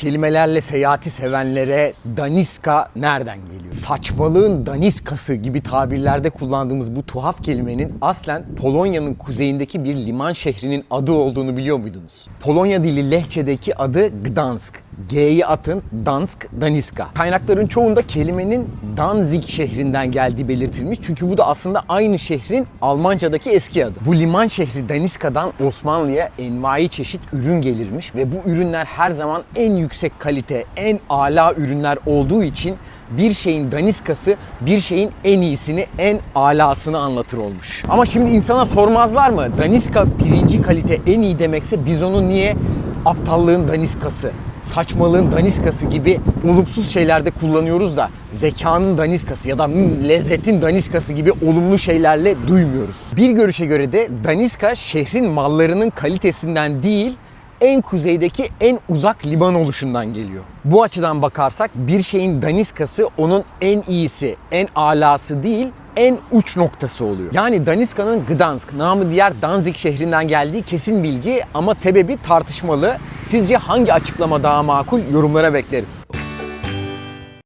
kelimelerle seyahati sevenlere daniska nereden geliyor? Saçmalığın daniskası gibi tabirlerde kullandığımız bu tuhaf kelimenin aslen Polonya'nın kuzeyindeki bir liman şehrinin adı olduğunu biliyor muydunuz? Polonya dili lehçedeki adı Gdansk. G'yi atın Dansk, Daniska. Kaynakların çoğunda kelimenin Danzig şehrinden geldiği belirtilmiş. Çünkü bu da aslında aynı şehrin Almanca'daki eski adı. Bu liman şehri Daniska'dan Osmanlı'ya envai çeşit ürün gelirmiş ve bu ürünler her zaman en yüksek kalite, en ala ürünler olduğu için bir şeyin daniskası bir şeyin en iyisini, en alasını anlatır olmuş. Ama şimdi insana sormazlar mı? Daniska birinci kalite en iyi demekse biz onu niye aptallığın daniskası, saçmalığın daniskası gibi olumsuz şeylerde kullanıyoruz da zekanın daniskası ya da "Hmm, lezzetin daniskası gibi olumlu şeylerle duymuyoruz. Bir görüşe göre de daniska şehrin mallarının kalitesinden değil en kuzeydeki en uzak liman oluşundan geliyor. Bu açıdan bakarsak bir şeyin daniskası onun en iyisi, en alası değil, en uç noktası oluyor. Yani Daniska'nın Gdansk, namı diğer Danzig şehrinden geldiği kesin bilgi ama sebebi tartışmalı. Sizce hangi açıklama daha makul? Yorumlara beklerim.